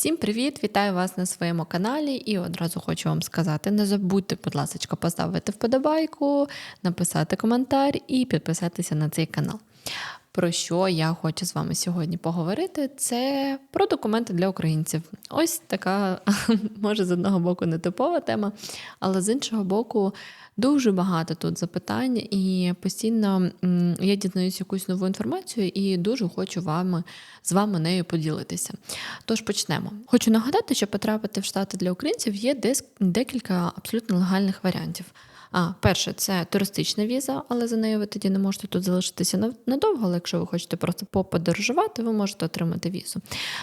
Всім привіт! Вітаю вас на своєму каналі і одразу хочу вам сказати: не забудьте, будь ласка, поставити вподобайку, написати коментар і підписатися на цей канал. Про що я хочу з вами сьогодні поговорити? Це про документи для українців. Ось така, може, з одного боку, нетипова тема, але з іншого боку, дуже багато тут запитань, і постійно я дізнаюся якусь нову інформацію і дуже хочу вами, з вами нею поділитися. Тож почнемо. Хочу нагадати, що потрапити в Штати для українців є десь декілька абсолютно легальних варіантів. А, перше, це туристична віза, але за нею ви тоді не можете тут залишитися надовго, але якщо ви хочете просто поподорожувати, ви можете отримати візу.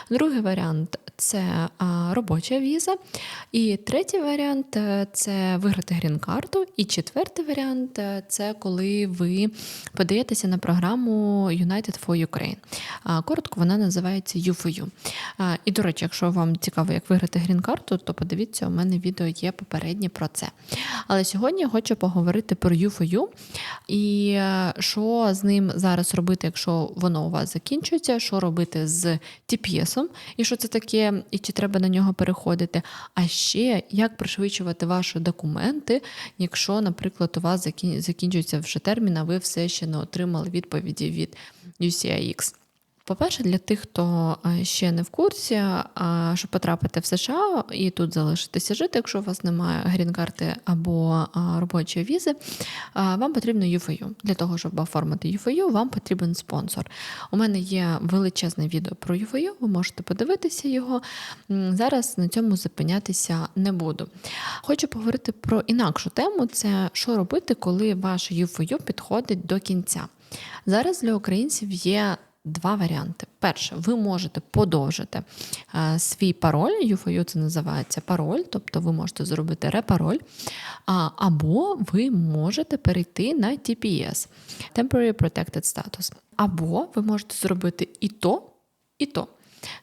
Другий варіант це робоча віза. І третій варіант е, це виграти грін-карту. І четвертий варіант е, це коли ви подаєтеся на програму United for Ukraine. Коротко вона називається U4U. І, до речі, якщо вам цікаво, як виграти грін-карту, то подивіться, у мене відео є попереднє про це. Але сьогодні я хочу поговорити про U4U і е, що з ним зараз робити, якщо воно у вас закінчується, що робити з TPS, і що це таке, і чи треба на нього переходити. А ще як пришвидшувати ваші документи, якщо, наприклад, у вас закінчується вже термін, а ви все ще не отримали відповіді від UCIX. По-перше, для тих, хто е, ще не в курсі, щоб потрапити в США і тут залишитися жити, якщо у вас немає грін-карти або робочої візи, вам потрібно UFU. Для того, щоб оформити UFU, вам потрібен спонсор. У мене є величезне відео про UFU, ви можете подивитися його. Зараз на цьому зупинятися не буду. Хочу поговорити про інакшу тему: це що робити, коли ваш UFU підходить до кінця. Зараз для українців є два варіанти. Перше, ви можете подовжити е, свій пароль, UFO це називається пароль, тобто ви можете зробити репароль, або ви можете перейти на TPS Temporary Protected Status. Або ви можете зробити і то, і то.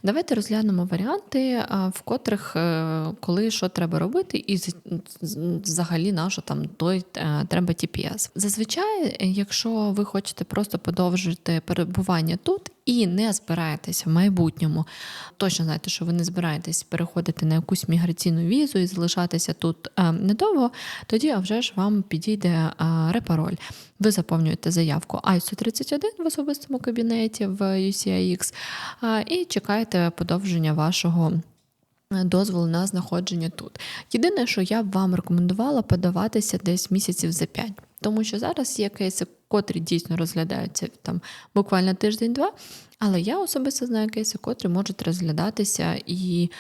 Давайте розглянемо варіанти, в котрих е, коли що треба робити, і взагалі на там той е, треба TPS. Зазвичай, якщо ви хочете просто подовжити перебування тут і не збираєтеся в майбутньому, точно знаєте, що ви не збираєтесь переходити на якусь міграційну візу і залишатися тут е, недовго, тоді а вже ж вам підійде е, репароль. Ви заповнюєте заявку ISO 31 в особистому кабінеті в UCIX а, і чекаєте подовження вашого. е, Дозволу на знаходження тут. Єдине, що я б вам рекомендувала подаватися десь місяців за 5, тому що зараз є кейси, котрі дійсно розглядаються там буквально тиждень-два. Але я особисто знаю кейси, котрі можуть розглядатися і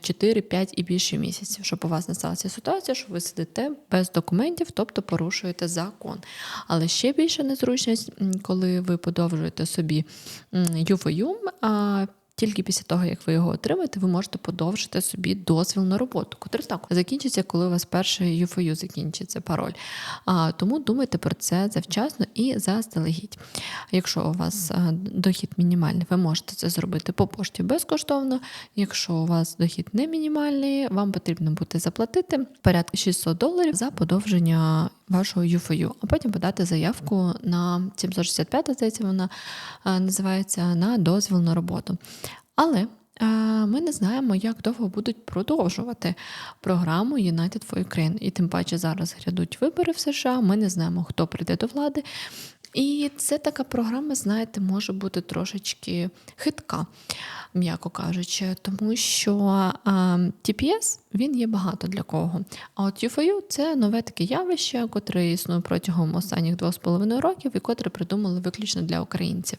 4, 5 і більше місяців, щоб у вас не сталася ситуація, що ви сидите без документів, тобто порушуєте закон. Але ще більша незручність, коли ви подовжуєте собі а тільки після того, як ви його отримаєте, ви можете подовжити собі дозвіл на роботу, котрий так закінчиться, коли у вас перший ЮФОЮ закінчиться пароль. А, тому думайте про це завчасно і заздалегідь. Якщо у вас дохід мінімальний, ви можете це зробити по пошті безкоштовно. Якщо у вас дохід не мінімальний, вам потрібно буде заплатити порядка 600 доларів за подовження вашого ЮФОЮ, а потім подати заявку на 765, здається, вона називається на дозвіл на роботу. Але а, ми не знаємо, як довго будуть продовжувати програму United for Ukraine. І тим паче зараз грядуть вибори в США. Ми не знаємо, хто прийде до влади. І це така програма, знаєте, може бути трошечки хитка, м'яко кажучи, тому що TPS він є багато для кого. А от UFOU – це нове таке явище, котре існує протягом останніх двох з половиною років і котре придумали виключно для українців.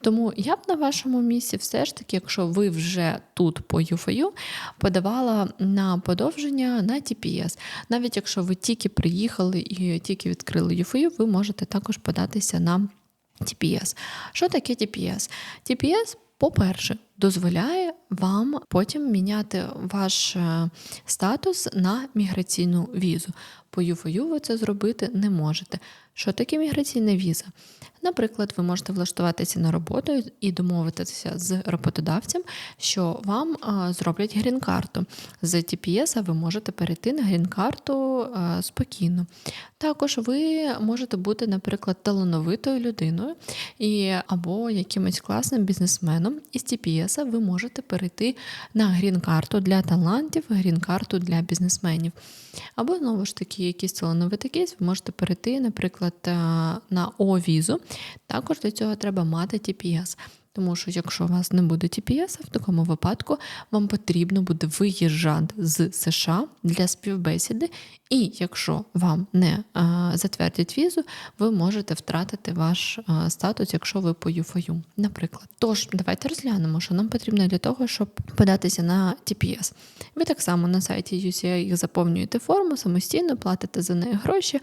Тому я б на вашому місці, все ж таки, якщо ви вже тут по UFOU, подавала на подовження на TPS. Навіть якщо ви тільки приїхали і тільки відкрили UFOU, ви можете також податися на TPS. Що таке TPS? TPS, по-перше, дозволяє вам потім міняти ваш е, статус на міграційну візу. По UFOU ви це зробити не можете. Що таке міграційна віза? Наприклад, ви можете влаштуватися на роботу і домовитися з роботодавцем, що вам зроблять грін-карту. З TPS ви можете перейти на грін-карту спокійно. Також ви можете бути, наприклад, талановитою людиною і, або якимось класним бізнесменом із TPS, TPS ви можете перейти на грін-карту для талантів, грін-карту для бізнесменів. Або, знову ж таки, якийсь талановитий кейс, ви можете перейти, наприклад, е, на О-візу. Також для цього треба мати TPS. Тому що якщо у вас не буде TPS, в такому випадку вам потрібно буде виїжджати з США для співбесіди, і якщо вам не а, затвердять візу, ви можете втратити ваш а, статус, якщо ви по ЮФОЮ, наприклад. Тож, давайте розглянемо, що нам потрібно для того, щоб податися на TPS. Ви так само на сайті UCI заповнюєте форму, самостійно платите за неї гроші,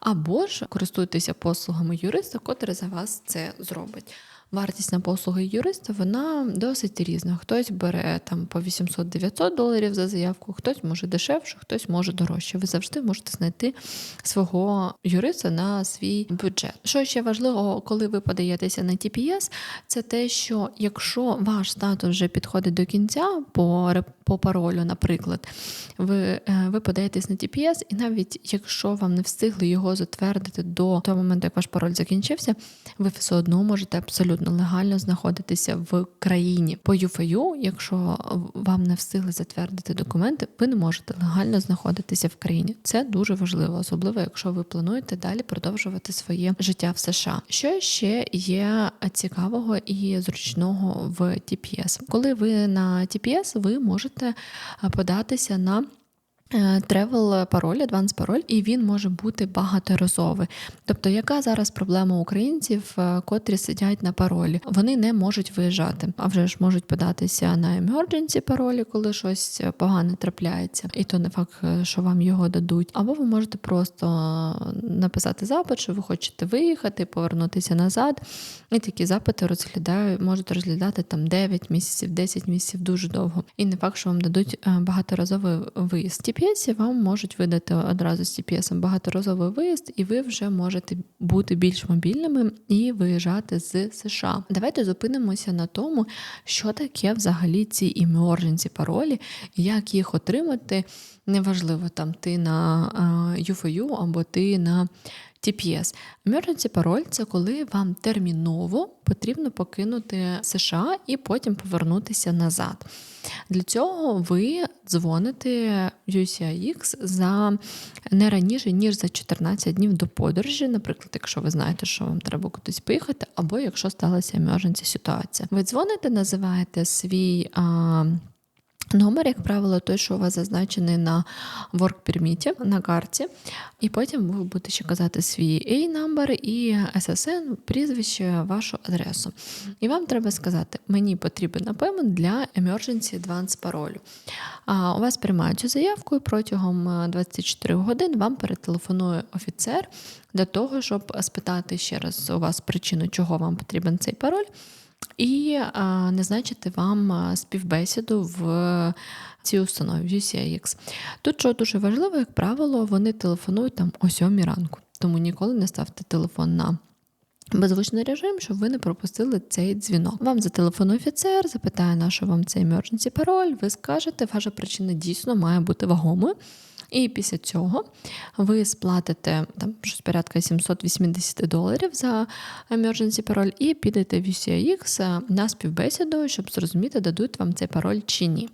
або ж користуєтеся послугами юриста, котрий за вас це зробить. Вартість на послуги юриста вона досить різна. Хтось бере там по 800-900 доларів за заявку, хтось може дешевше, хтось може дорожче. Ви завжди можете знайти свого юриста на свій бюджет. Що ще важливо, коли ви подаєтеся на TPS, це те, що якщо ваш статус вже підходить до кінця по по паролю, наприклад, ви е, ви подаєтесь на TPS, і навіть якщо вам не встигли його затвердити до того моменту, як ваш пароль закінчився, ви все одно можете абсолютно легально знаходитися в країні. По UFU, якщо вам не встигли затвердити документи, ви не можете легально знаходитися в країні. Це дуже важливо, особливо якщо ви плануєте далі продовжувати своє життя в США. Що ще є цікавого і зручного в TPS? Коли ви на TPS, ви можете податися на Тревел пароль, адванс пароль, і він може бути багаторазовий. Тобто, яка зараз проблема українців, е, котрі сидять на паролі? Вони не можуть виїжджати, а вже ж можуть податися на emergency паролі, коли щось погане трапляється, і то не факт, е, що вам його дадуть. Або ви можете просто написати запит, що ви хочете виїхати, повернутися назад. І такі запити розглядають, можуть розглядати там 9 місяців, 10 місяців дуже довго. І не факт, що вам дадуть е, багаторазовий виїзд. TPS вам можуть видати одразу з CPS багаторазовий виїзд, і ви вже можете бути більш мобільними і виїжджати з США. Давайте зупинимося на тому, що таке взагалі ці emergency паролі, як їх отримати. Неважливо, там ти на UFU або ти на TPS. Emergency пароль це коли вам терміново потрібно покинути США і потім повернутися назад. Для цього ви дзвоните UCIX за не раніше, ніж за 14 днів до подорожі, наприклад, якщо ви знаєте, що вам треба кудись поїхати, або якщо сталася emergency ситуація. Ви дзвоните, називаєте свій. А, Номер, як правило, той, що у вас зазначений на work permit, на карті, і потім ви будете ще казати свій A-number і SSN, прізвище, вашу адресу. І вам треба сказати, мені потрібен напевно для emergency advance паролю. У вас приймають цю заявку і протягом 24 годин вам перетелефонує офіцер для того, щоб спитати ще раз у вас причину, чого вам потрібен цей пароль і назначити вам співбесіду в цій установі UCIX. Тут що дуже важливо, як правило, вони телефонують там о 7 ранку, тому ніколи не ставте телефон на. Беззвучний режим, щоб ви не пропустили цей дзвінок. Вам зателефонує офіцер, запитає, на що вам цей emergency пароль, ви скажете, ваша причина дійсно має бути вагомою. І після цього ви сплатите там щось порядка 780 доларів за emergency пароль і підете в UCIX на співбесіду, щоб зрозуміти, дадуть вам цей пароль чи ні.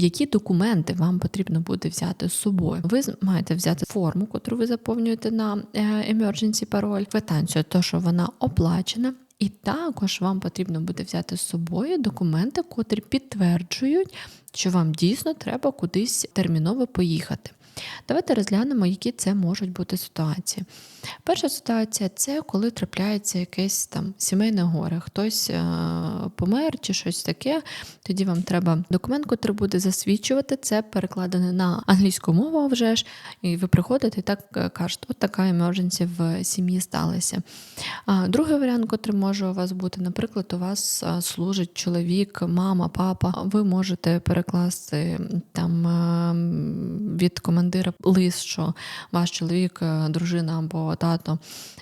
Які документи вам потрібно буде взяти з собою? Ви маєте взяти форму, яку ви заповнюєте на е, emergency пароль, квитанцію, то що вона оплачена. І також вам потрібно буде взяти з собою документи, котрі підтверджують, що вам дійсно треба кудись терміново поїхати. Давайте розглянемо, які це можуть бути ситуації. Перша ситуація це коли трапляється якесь там сімейне горе, хтось е, помер чи щось таке. Тоді вам треба документ, який буде засвідчувати це, перекладене на англійську мову вже ж, і ви приходите і так е, кажете, от така emergency в сім'ї сталася. Другий варіант, який може у вас бути, наприклад, у вас е, служить чоловік, мама, папа. Ви можете перекласти там від командира лист, що ваш чоловік, дружина або тато,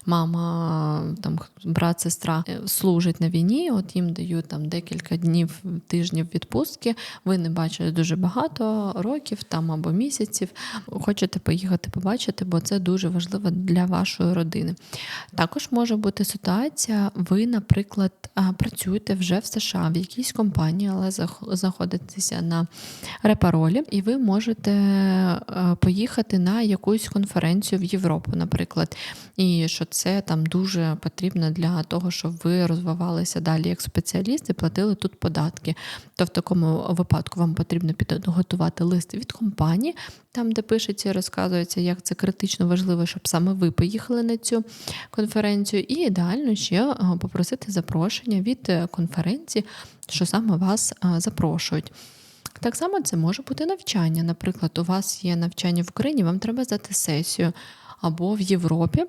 мама, там брат, сестра е, служить на війні. От їм дають там декілька днів, тижнів відпустки. Ви не бачили дуже багато років там або місяців. Хочете поїхати побачити, бо це дуже важливо для вашої родини. Також може бути ситуація, ви, наприклад, працюєте вже в США в якійсь компанії, але знаходитеся на репаролі, і ви можете поїхати на якусь конференцію в Європу, наприклад. І що це там дуже потрібно для того, щоб ви розвивалися далі як спеціаліст і платили тут податки. То в такому випадку вам потрібно підготувати лист від компанії, там, де пишеться розказується, як це критично важливо, щоб саме ви поїхали на цю конференцію, і ідеально ще попросити запрошення від е, конференції, що саме вас запрошують. Так само це може бути навчання. Наприклад, у вас є навчання в Україні, вам треба здати сесію або в Європі.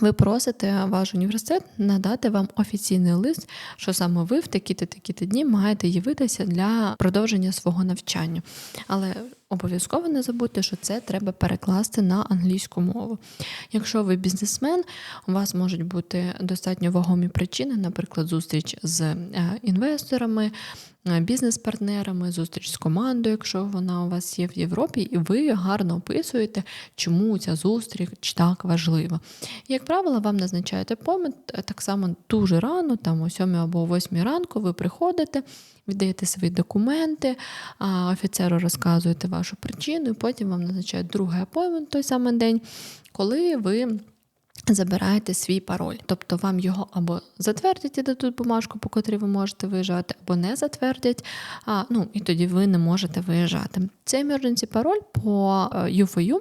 Ви просите ваш університет надати вам офіційний лист, що саме ви в такі-то такі-то дні маєте явитися для продовження свого навчання. Але обов'язково не забудьте, що це треба перекласти на англійську мову. Якщо ви бізнесмен, у вас можуть бути достатньо вагомі причини, наприклад, зустріч з е, інвесторами, Е, бізнес-партнерами, зустріч з командою, якщо вона у вас є в Європі, і ви гарно описуєте, чому ця зустріч так важлива. Як правило, вам назначають апоймент е, так само дуже рано, там о 7 або о 8 ранку, ви приходите. Віддаєте свої документи, офіцеру розказуєте вашу причину, і потім вам назначають другий апоймент той самий день, коли ви Забираєте свій пароль, тобто вам його або затвердять і дадуть бумажку, по котрій ви можете виїжджати, або не затвердять, а, ну і тоді ви не можете виїжджати. Цей emergency пароль по UFOU, е,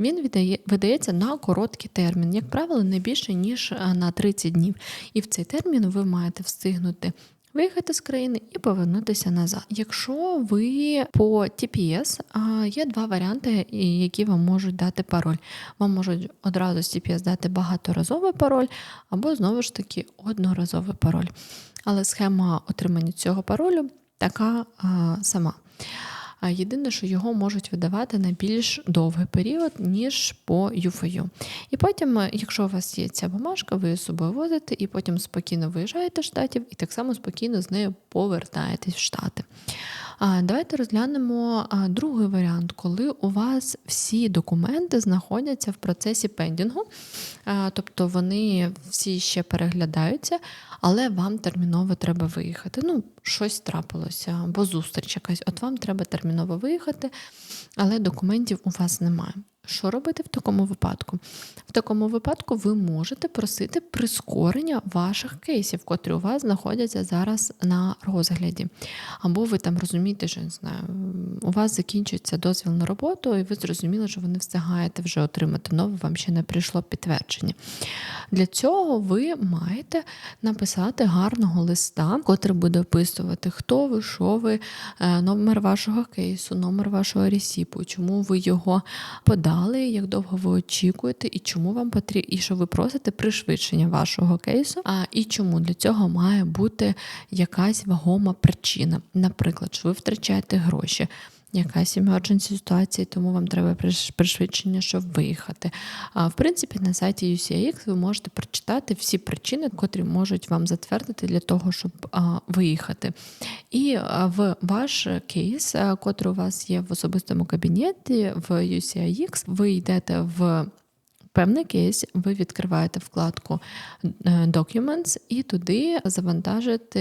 він віддає, видається на короткий термін, як правило, не більше ніж е, на 30 днів. І в цей термін ви маєте встигнути виїхати з країни і повернутися назад. Якщо ви по TPS, є два варіанти, які вам можуть дати пароль. Вам можуть одразу з TPS дати багаторазовий пароль, або знову ж таки одноразовий пароль. Але схема отримання цього паролю така сама. Єдине, що його можуть видавати на більш довгий період, ніж по ЮФОЮ. І потім, е, якщо у вас є ця бумажка, ви з собою возите і потім спокійно виїжджаєте з штатів і так само спокійно з нею повертаєтесь в штати. Давайте розглянемо другий варіант, коли у вас всі документи знаходяться в процесі пендінгу, тобто вони всі ще переглядаються, але вам терміново треба виїхати. Ну, щось трапилося, або зустріч якась. От вам треба терміново виїхати, але документів у вас немає. Що робити в такому випадку? В такому випадку ви можете просити прискорення ваших кейсів, котрі у вас знаходяться зараз на розгляді. Або ви там розумієте, що не знаю, у вас закінчується дозвіл на роботу, і ви зрозуміли, що ви не встигаєте вже отримати нове, вам ще не прийшло підтвердження. Для цього ви маєте написати гарного листа, котрий буде описувати, хто ви, що ви, е, номер вашого кейсу, номер вашого ресіпу, чому ви його подали далі, як довго ви очікуєте, і чому вам потрібно, і що ви просите пришвидшення вашого кейсу, а і чому для цього має бути якась вагома причина. Наприклад, що ви втрачаєте гроші якась emergency ситуація, тому вам треба пришвидшення, щоб виїхати. А в принципі, на сайті UCIX ви можете прочитати всі причини, котрі можуть вам затвердити для того, щоб а, виїхати. І в ваш кейс, котрий у вас є в особистому кабінеті в UCIX, ви йдете в певний кейс, ви відкриваєте вкладку е, Documents і туди завантажите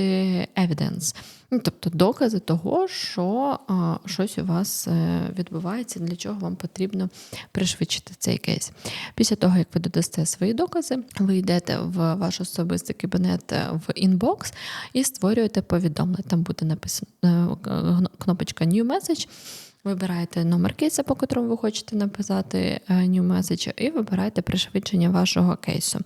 Evidence. Ну, тобто докази того, що щось у вас е, відбувається, для чого вам потрібно пришвидшити цей кейс. Після того, як ви додасте свої докази, ви йдете в ваш особистий кабінет е, в інбокс і створюєте повідомлення. Там буде написано кнопочка New Message. Вибираєте номер кейсу, по котрому ви хочете написати е, new message, і вибираєте пришвидшення вашого кейсу.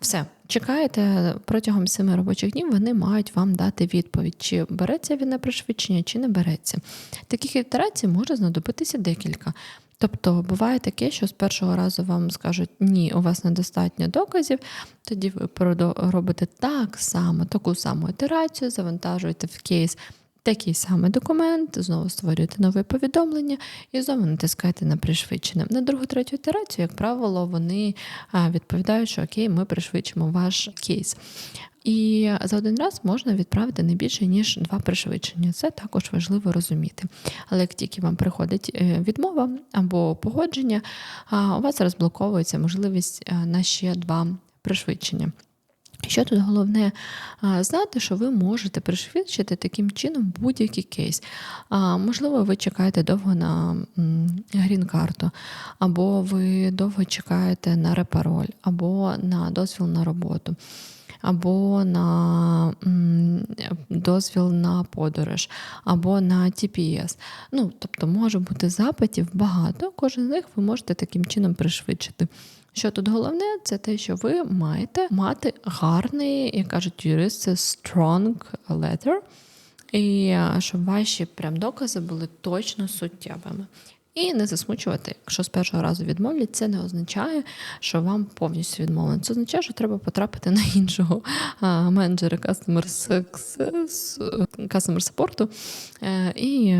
Все, чекаєте протягом семи робочих днів, вони мають вам дати відповідь, чи береться він на пришвидшення, чи не береться. Таких ітерацій може знадобитися декілька. Тобто буває таке, що з першого разу вам скажуть, ні, у вас недостатньо доказів, тоді ви робите так само, таку саму ітерацію, завантажуєте в кейс Такий самий документ, знову створюєте нове повідомлення і знову натискаєте на пришвидшене. На другу, третю ітерацію, як правило, вони відповідають, що окей, ми пришвидшимо ваш кейс. І за один раз можна відправити не більше ніж два пришвидшення. Це також важливо розуміти. Але як тільки вам приходить е, відмова або погодження, у вас розблоковується можливість е, на ще два пришвидшення. Що тут головне знати, що ви можете пришвидшити таким чином будь-який кейс. Можливо, ви чекаєте довго на грін-карту, або ви довго чекаєте на репароль, або на дозвіл на роботу. Або на дозвіл на подорож, або на TPS. Ну, тобто може бути запитів багато, кожен з них ви можете таким чином пришвидшити. Що тут головне, це те, що ви маєте мати гарний, як кажуть юристи, strong letter, і щоб ваші прям докази були точно суттєвими. І не засмучувати, якщо з першого разу відмовлять, це не означає, що вам повністю відмовлено. Це означає, що треба потрапити на іншого менеджера customer success, customer support, е, і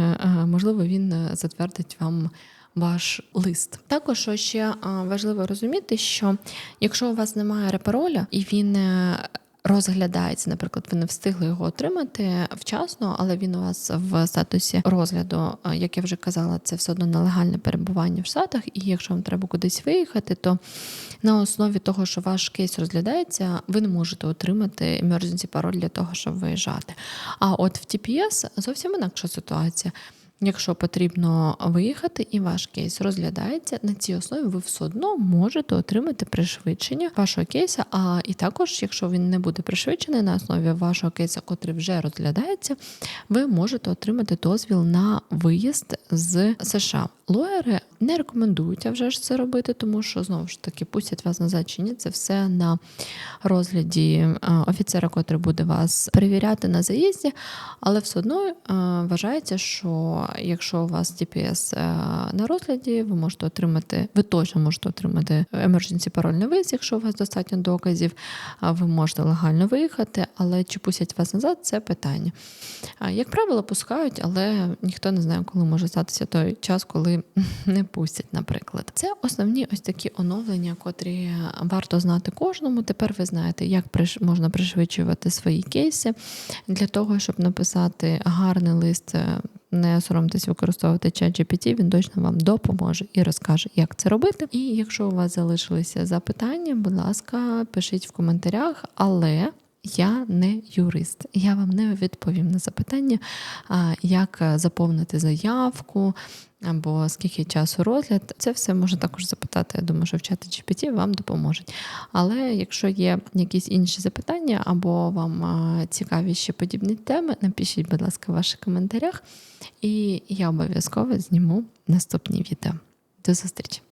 можливо він затвердить вам ваш лист. Також ще важливо розуміти, що якщо у вас немає репароля і він е, розглядається, наприклад, ви не встигли його отримати вчасно, але він у вас в статусі розгляду, як я вже казала, це все одно нелегальне перебування в Штатах, і якщо вам треба кудись виїхати, то на основі того, що ваш кейс розглядається, ви не можете отримати emergency пароль для того, щоб виїжджати. А от в TPS зовсім інакша ситуація. Якщо потрібно виїхати і ваш кейс розглядається, на цій основі ви все одно можете отримати пришвидшення вашого кейса. А і також, якщо він не буде пришвидшений на основі вашого кейса, котрий вже розглядається, ви можете отримати дозвіл на виїзд з США. Лоєри не рекомендують а вже ж це робити, тому що знову ж таки пустять вас назад чи ні. Це все на розгляді е, офіцера, котрий буде вас перевіряти на заїзді, але все одно е, вважається, що якщо у вас DPS е, на розгляді, ви можете отримати, ви точно можете отримати emergency парольний виїзд, якщо у вас достатньо доказів, ви можете легально виїхати, але чи пустять вас назад, це питання. Як правило, пускають, але ніхто не знає, коли може статися той час, коли не пустять, наприклад. Це основні ось такі оновлення, котрі варто знати кожному. Тепер ви знаєте, як можна пришвидшувати свої кейси для того, щоб написати гарний лист. Не соромтесь використовувати чат GPT, він точно вам допоможе і розкаже, як це робити. І якщо у вас залишилися запитання, будь ласка, пишіть в коментарях, але я не юрист. Я вам не відповім на запитання, як заповнити заявку або скільки часу розгляд. Це все можна також запитати. Я думаю, що в чаті GPT вам допоможуть. Але якщо є якісь інші запитання, або вам цікаві ще подібні теми, напишіть, будь ласка, в ваших коментарях, і я обов'язково зніму наступні відео. До зустрічі!